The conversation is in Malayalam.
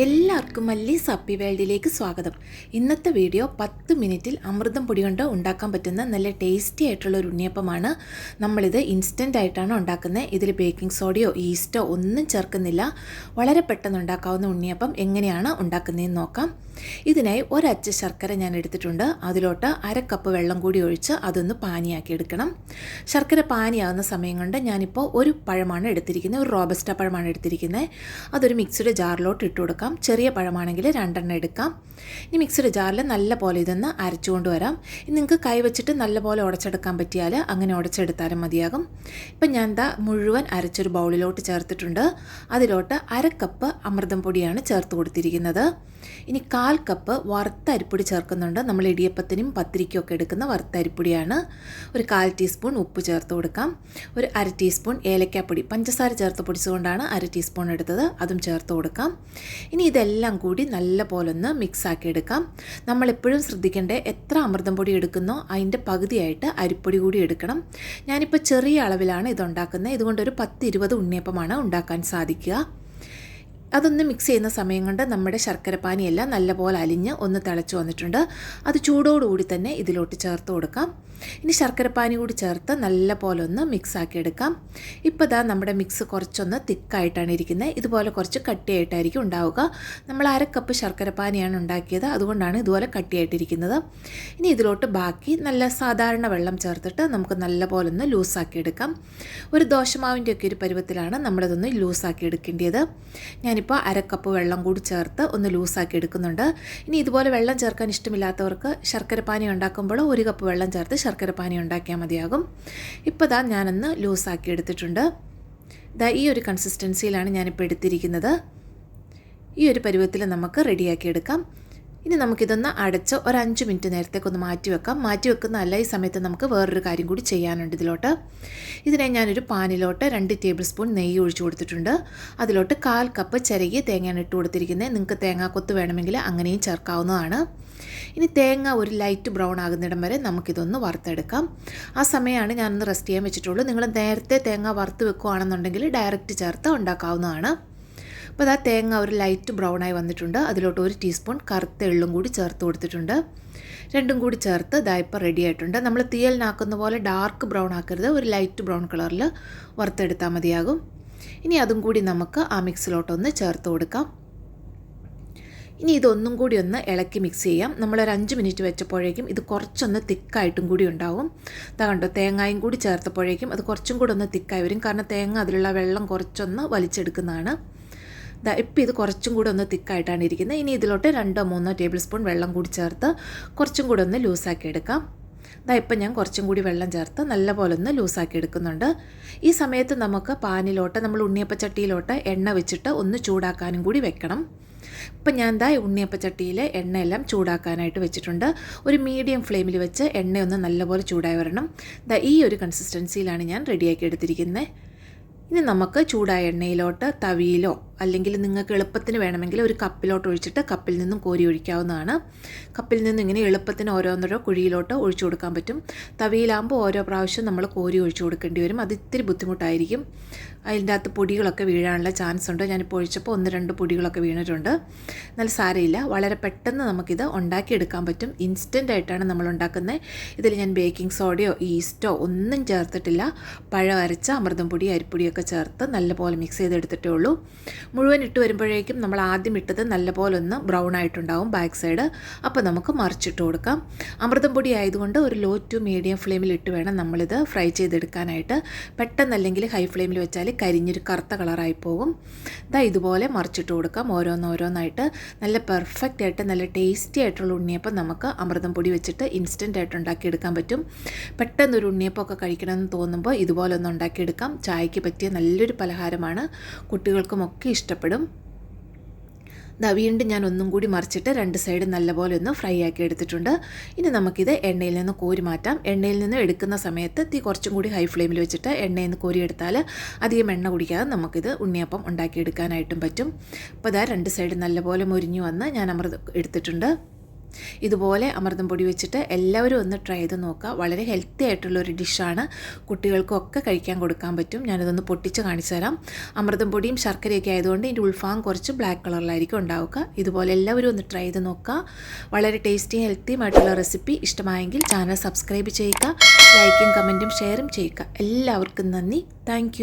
എല്ലാവർക്കും മല്ലി സപ്പി വേൾഡിലേക്ക് സ്വാഗതം. ഇന്നത്തെ വീഡിയോ പത്ത് മിനിറ്റിൽ അമൃതം പൊടി കൊണ്ട് ഉണ്ടാക്കാൻ പറ്റുന്ന നല്ല ടേസ്റ്റി ആയിട്ടുള്ള ഒരു ഉണ്ണിയപ്പമാണ്. നമ്മളിത് ഇൻസ്റ്റന്റ് ആയിട്ടാണ് ഉണ്ടാക്കുന്നത്. ഇതിൽ ബേക്കിംഗ് സോഡയോ ഈസ്റ്റോ ഒന്നും ചേർക്കുന്നില്ല. വളരെ പെട്ടെന്ന് ഉണ്ടാക്കാവുന്ന ഉണ്ണിയപ്പം എങ്ങനെയാണ് ഉണ്ടാക്കുന്നതെന്ന് നോക്കാം. ഇതിനായി ഒരച്ച ശർക്കര ഞാൻ എടുത്തിട്ടുണ്ട്. അതിലോട്ട് അര കപ്പ് വെള്ളം കൂടി ഒഴിച്ച് അതൊന്ന് പാനിയാക്കി എടുക്കണം. ശർക്കര പാനിയാകുന്ന സമയം കൊണ്ട് ഞാനിപ്പോൾ ഒരു പഴമാണ് എടുത്തിരിക്കുന്നത്. ഒരു റോബസ്റ്റ പഴമാണ് എടുത്തിരിക്കുന്നത്. അതൊരു മിക്സിയുടെ ജാറിലോട്ട് ഇട്ട് കൊടുക്കാം. ചെറിയ പഴമാണെങ്കിൽ രണ്ടെണ്ണം എടുക്കാം. ഇനി മിക്സിയുടെ ജാറിൽ നല്ല പോലെ ഇതൊന്ന് അരച്ചുകൊണ്ട് വരാം. ഇനി നിങ്ങൾക്ക് കൈ വെച്ചിട്ട് നല്ല പോലെ ഉടച്ചെടുക്കാൻ പറ്റിയാൽ അങ്ങനെ ഉടച്ചെടുത്താലും മതിയാകും. ഇപ്പം ഞാൻ എന്താ മുഴുവൻ അരച്ചൊരു ബൗളിലോട്ട് ചേർത്തിട്ടുണ്ട്. അതിലോട്ട് അര കപ്പ് അമൃതം പൊടിയാണ് ചേർത്ത് കൊടുത്തിരിക്കുന്നത്. ഇനി കാൽ കപ്പ് വറുത്ത അരിപ്പൊടി ചേർക്കുന്നുണ്ട്. നമ്മൾ ഇടിയപ്പത്തിനും പത്തിരിക്കും ഒക്കെ എടുക്കുന്ന വറുത്ത അരിപ്പൊടിയാണ്. ഒരു കാൽ ടീസ്പൂൺ ഉപ്പ് ചേർത്ത് കൊടുക്കാം. ഒരു അര ടീസ്പൂൺ ഏലക്കാപ്പൊടി പഞ്ചസാര ചേർത്ത് പൊടിച്ചുകൊണ്ടാണ് അര ടീസ്പൂൺ എടുത്തത്. അതും ചേർത്ത് കൊടുക്കാം. ഇനി ഇതെല്ലാം കൂടി നല്ല പോലെ ഒന്ന് മിക്സ് ആക്കി എടുക്കാം. നമ്മളെപ്പോഴും ശ്രദ്ധിക്കേണ്ടത് എത്ര അമൃതം പൊടി എടുക്കുന്നോ അതിന്റെ പകുതിയായിട്ട് അരിപ്പൊടി കൂടി എടുക്കണം. ഞാനിപ്പോൾ ചെറിയ അളവിലാണ് ഇതുണ്ടാക്കുന്നത്. ഇതുകൊണ്ടൊരു പത്ത് ഇരുപത് ഉണ്ണിയപ്പമാണ് ഉണ്ടാക്കാൻ സാധിക്കുക. അതൊന്ന് മിക്സ് ചെയ്യുന്ന സമയം കൊണ്ട് നമ്മുടെ ശർക്കരപ്പാനിയെല്ലാം നല്ലപോലെ അലിഞ്ഞ് ഒന്ന് തിളച്ച് വന്നിട്ടുണ്ട്. അത് ചൂടോടുകൂടി തന്നെ ഇതിലോട്ട് ചേർത്ത് കൊടുക്കാം. ഇനി ശർക്കരപ്പാനി കൂടി ചേർത്ത് നല്ലപോലെ ഒന്ന് മിക്സ് ആക്കി എടുക്കാം. ഇപ്പോൾ ഇതാ നമ്മുടെ മിക്സ് കുറച്ചൊന്ന് തിക്കായിട്ടാണ് ഇരിക്കുന്നത് ഇതുപോലെ കുറച്ച് കട്ടിയായിട്ടായിരിക്കും ഉണ്ടാവുക. നമ്മൾ അര കപ്പ് ശർക്കരപ്പാനിയാണ് ഉണ്ടാക്കിയത്. അതുകൊണ്ടാണ് ഇതുപോലെ കട്ടിയായിട്ടിരിക്കുന്നത്. ഇനി ഇതിലോട്ട് ബാക്കി നല്ല സാധാരണ വെള്ളം ചേർത്തിട്ട് നമുക്ക് നല്ലപോലെ ഒന്ന് ലൂസാക്കി എടുക്കാം. ഒരു ദോശമാവിന്റെ ഒക്കെ ഒരു പരുവത്തിലാണ് നമ്മളിതൊന്ന് ലൂസാക്കി എടുക്കേണ്ടത്. ഞാനിപ്പോൾ അരക്കപ്പ് കപ്പ് വെള്ളം കൂടി ചേർത്ത് ഒന്ന് ലൂസാക്കി എടുക്കുന്നുണ്ട്. ഇനി ഇതുപോലെ വെള്ളം ചേർക്കാൻ ഇഷ്ടമില്ലാത്തവർക്ക് ശർക്കരപ്പാനി ഉണ്ടാക്കുമ്പോൾ ഒരു കപ്പ് വെള്ളം ചേർത്ത് ശർക്കരപ്പാനി ഉണ്ടാക്കിയാൽ മതിയാകും. ഇപ്പോൾ ദാ ഞാനൊന്ന് ലൂസാക്കി എടുത്തിട്ടുണ്ട്. ദാ ഈ ഒരു കൺസിസ്റ്റൻസിയിലാണ് ഞാനിപ്പോൾ എടുത്തിരിക്കുന്നത്. ഈ ഒരു പരുവത്തിൽ നമുക്ക് റെഡിയാക്കി എടുക്കാം. ഇനി നമുക്കിതൊന്ന് അടച്ച് ഒരു അഞ്ച് മിനിറ്റ് നേരത്തേക്കൊന്ന് മാറ്റി വെക്കാം മാറ്റി വെക്കുന്നതല്ല ഈ സമയത്ത് നമുക്ക് വേറൊരു കാര്യം കൂടി ചെയ്യാനുണ്ട് ഇതിലോട്ട്. ഇതിനെ ഞാനൊരു പാനിലോട്ട് രണ്ട് ടേബിൾ സ്പൂൺ നെയ്യ് ഒഴിച്ചു കൊടുത്തിട്ടുണ്ട്. അതിലോട്ട് കാൽ കപ്പ് ചിരകി തേങ്ങയാണ് ഇട്ട് കൊടുത്തിരിക്കുന്നത്. നിങ്ങൾക്ക് തേങ്ങാക്കൊത്ത് വേണമെങ്കിൽ അങ്ങനെയും ചേർക്കാവുന്നതാണ്. ഇനി തേങ്ങ ഒരു ലൈറ്റ് ബ്രൗൺ ആകുന്നിടം വരെ നമുക്കിതൊന്ന് വറുത്തെടുക്കാം. ആ സമയമാണ് ഞാനൊന്ന് റെസ്റ്റ് ചെയ്യാൻ വെച്ചിട്ടുള്ളൂ. നിങ്ങൾ നേരത്തെ തേങ്ങ വറുത്ത് വെക്കുകയാണെന്നുണ്ടെങ്കിൽ ഡയറക്റ്റ് ചേർത്ത് ഉണ്ടാക്കാവുന്നതാണ്. അപ്പോൾ ആ തേങ്ങ ഒരു ലൈറ്റ് ബ്രൗൺ ആയി വന്നിട്ടുണ്ട്. അതിലോട്ട് ഒരു ടീസ്പൂൺ കറുത്ത എള്ളും കൂടി ചേർത്ത് കൊടുത്തിട്ടുണ്ട്. രണ്ടും കൂടി ചേർത്ത് ഇതായിപ്പോൾ റെഡി ആയിട്ടുണ്ട്. നമ്മൾ തീയലിനാക്കുന്ന പോലെ ഡാർക്ക് ബ്രൗൺ ആക്കരുത്. ഒരു ലൈറ്റ് ബ്രൗൺ കളറിൽ വറുത്തെടുത്താൽ മതിയാകും. ഇനി അതും കൂടി നമുക്ക് ആ മിക്സിലോട്ടൊന്ന് ചേർത്ത് കൊടുക്കാം. ഇനി ഇതൊന്നും കൂടി ഒന്ന് ഇളക്കി മിക്സ് ചെയ്യാം. നമ്മളൊരു അഞ്ച് മിനിറ്റ് വെച്ചപ്പോഴേക്കും ഇത് കുറച്ചൊന്ന് തിക്കായിട്ടും കൂടി ഉണ്ടാവും. അതാ കണ്ടോ തേങ്ങായും കൂടി ചേർത്തപ്പോഴേക്കും അത് കുറച്ചും കൂടി ഒന്ന് തിക്കായി വരും. കാരണം തേങ്ങ അതിലുള്ള വെള്ളം കുറച്ചൊന്ന് വലിച്ചെടുക്കുന്നതാണ്. ഇപ്പം ഇത് കുറച്ചും കൂടി ഒന്ന് തിക്കായിട്ടാണ് ഇരിക്കുന്നത് ഇനി ഇതിലോട്ട് രണ്ടോ മൂന്നോ ടേബിൾ സ്പൂൺ വെള്ളം കൂടി ചേർത്ത് കുറച്ചും കൂടി ഒന്ന് ലൂസാക്കി എടുക്കാം. ദാ ഇപ്പം ഞാൻ കുറച്ചും കൂടി വെള്ളം ചേർത്ത് നല്ലപോലെ ഒന്ന് ലൂസാക്കി എടുക്കുന്നുണ്ട്. ഈ സമയത്ത് നമുക്ക് പാനിലോട്ട് നമ്മൾ ഉണ്ണിയപ്പച്ചട്ടിയിലോട്ട് എണ്ണ വെച്ചിട്ട് ഒന്ന് ചൂടാക്കാനും കൂടി വെക്കണം. ഇപ്പം ഞാൻ ദാ ഉണ്ണിയപ്പച്ചട്ടിയിൽ എണ്ണയെല്ലാം ചൂടാക്കാനായിട്ട് വെച്ചിട്ടുണ്ട്. ഒരു മീഡിയം ഫ്ലെയിമിൽ വെച്ച് എണ്ണയൊന്ന് നല്ലപോലെ ചൂടായി വരണം. ദാ ഈ ഒരു കൺസിസ്റ്റൻസിയിലാണ് ഞാൻ റെഡിയാക്കി എടുത്തിരിക്കുന്നത് ഇനി നമുക്ക് ചൂടായ എണ്ണയിലോട്ട് തവിയിലോ അല്ലെങ്കിൽ നിങ്ങൾക്ക് എളുപ്പത്തിന് വേണമെങ്കിൽ ഒരു കപ്പിലോട്ട് ഒഴിച്ചിട്ട് കപ്പിൽ നിന്നും കോരി ഒഴിക്കാവുന്നതാണ്. കപ്പിൽ നിന്നും ഇങ്ങനെ എളുപ്പത്തിന് ഓരോന്നോരോ കുഴിയിലോട്ട് ഒഴിച്ചു കൊടുക്കാൻ പറ്റും. തവിയിലാകുമ്പോൾ ഓരോ പ്രാവശ്യം നമ്മൾ കോരി ഒഴിച്ചു കൊടുക്കേണ്ടി വരും. അത് ഇത്തിരി ബുദ്ധിമുട്ടായിരിക്കും. അതിന്റെ അകത്ത് പൊടികളൊക്കെ വീഴാനുള്ള ചാൻസ് ഉണ്ട്. ഞാനിപ്പോൾ ഒഴിച്ചപ്പോൾ ഒന്ന് രണ്ട് പൊടികളൊക്കെ വീണിട്ടുണ്ട്. എന്നാൽ സാരമില്ല. വളരെ പെട്ടെന്ന് നമുക്കിത് ഉണ്ടാക്കിയെടുക്കാൻ പറ്റും. ഇൻസ്റ്റന്റ് ആയിട്ടാണ് നമ്മൾ ഉണ്ടാക്കുന്നത്. ഇതിൽ ഞാൻ ബേക്കിംഗ് സോഡയോ ഈസ്റ്റോ ഒന്നും ചേർത്തിട്ടില്ല. പഴം അരച്ച അമൃതം പൊടി അരിപ്പൊടിയൊക്കെ ചേർത്ത് നല്ലപോലെ മിക്സ് ചെയ്തെടുത്തിട്ടേ ഉള്ളൂ. മുഴുവൻ ഇട്ട് വരുമ്പോഴേക്കും നമ്മൾ ആദ്യം ഇട്ടത് നല്ലപോലെ ഒന്ന് ബ്രൗൺ ആയിട്ടുണ്ടാവും ബാക്ക് സൈഡ് അപ്പോൾ നമുക്ക് മറിച്ചിട്ട് കൊടുക്കാം. അമൃതം പൊടി ആയതുകൊണ്ട് ഒരു ലോ ടു മീഡിയം ഫ്ലെയിമിൽ ഇട്ട് വേണം നമ്മളിത് ഫ്രൈ ചെയ്തെടുക്കാനായിട്ട്. പെട്ടെന്നല്ലെങ്കിൽ ഹൈ ഫ്ലെയിമിൽ വെച്ചാൽ കരിഞ്ഞൊരു കറുത്ത കളറായി പോകും ഇതാ ഇതുപോലെ മറിച്ചിട്ട് കൊടുക്കാം ഓരോന്നോരോന്നായിട്ട് നല്ല പെർഫെക്റ്റ് ആയിട്ട് നല്ല ടേസ്റ്റി ആയിട്ടുള്ള ഉണ്ണിയപ്പം നമുക്ക് അമൃതം പൊടി വെച്ചിട്ട് ഇൻസ്റ്റന്റ് ആയിട്ട് ഉണ്ടാക്കിയെടുക്കാൻ പറ്റും. പെട്ടെന്ന് ഒരു ഉണ്ണിയപ്പമൊക്കെ കഴിക്കണമെന്ന് തോന്നുമ്പോൾ ഇതുപോലെ ഒന്ന് ഉണ്ടാക്കിയെടുക്കാം. ചായയ്ക്ക് പറ്റിയ നല്ലൊരു പലഹാരമാണ്. കുട്ടികൾക്കുമൊക്കെ ഇഷ്ടപ്പെടും. ദാ വീണ്ടും ഞാൻ ഒന്നും കൂടി മറിച്ചിട്ട് രണ്ട് സൈഡ് നല്ലപോലെ ഒന്ന് ഫ്രൈ ആക്കി എടുത്തിട്ടുണ്ട്. ഇനി നമുക്കിത് എണ്ണയിൽ നിന്ന് കോരി മാറ്റാം. എണ്ണയിൽ നിന്ന് എടുക്കുന്ന സമയത്ത് തീ കുറച്ചും കൂടി ഹൈ ഫ്ലെയിമിൽ വെച്ചിട്ട് എണ്ണയിൽ നിന്ന് കോരി എടുത്താൽ അധികം എണ്ണ കുടിക്കാതെ നമുക്കിത് ഉണ്ണിയപ്പം ഉണ്ടാക്കിയെടുക്കാനായിട്ടും പറ്റും. അപ്പോൾ ഇതാ രണ്ട് സൈഡ് നല്ലപോലെ മുരിഞ്ഞു വന്ന് ഞാൻ അമൃത് എടുത്തിട്ടുണ്ട്. ഇതുപോലെ അമൃതം പൊടി വെച്ചിട്ട് എല്ലാവരും ഒന്ന് ട്രൈ ചെയ്ത് നോക്കുക. വളരെ ഹെൽത്തി ആയിട്ടുള്ള ഒരു ഡിഷാണ് കുട്ടികൾക്കൊക്കെ കഴിക്കാൻ കൊടുക്കാൻ പറ്റും. ഞാനിതൊന്ന് പൊട്ടിച്ച് കാണിച്ചു തരാം. അമൃതം പൊടിയും ശർക്കരയൊക്കെ ആയതുകൊണ്ട് ഇതിന്റെ ഉൾഫാം കുറച്ച് ബ്ലാക്ക് കളറിലായിരിക്കും ഉണ്ടാവുക. ഇതുപോലെ എല്ലാവരും ഒന്ന് ട്രൈ ചെയ്ത് നോക്കുക. വളരെ ടേസ്റ്റി ഹെൽത്തിയുമായിട്ടുള്ള റെസിപ്പി ഇഷ്ടമായെങ്കിൽ ചാനൽ സബ്സ്ക്രൈബ് ചെയ്യുക. ലൈക്കും കമന്റും ഷെയറും ചെയ്യുക. എല്ലാവർക്കും നന്ദി. താങ്ക്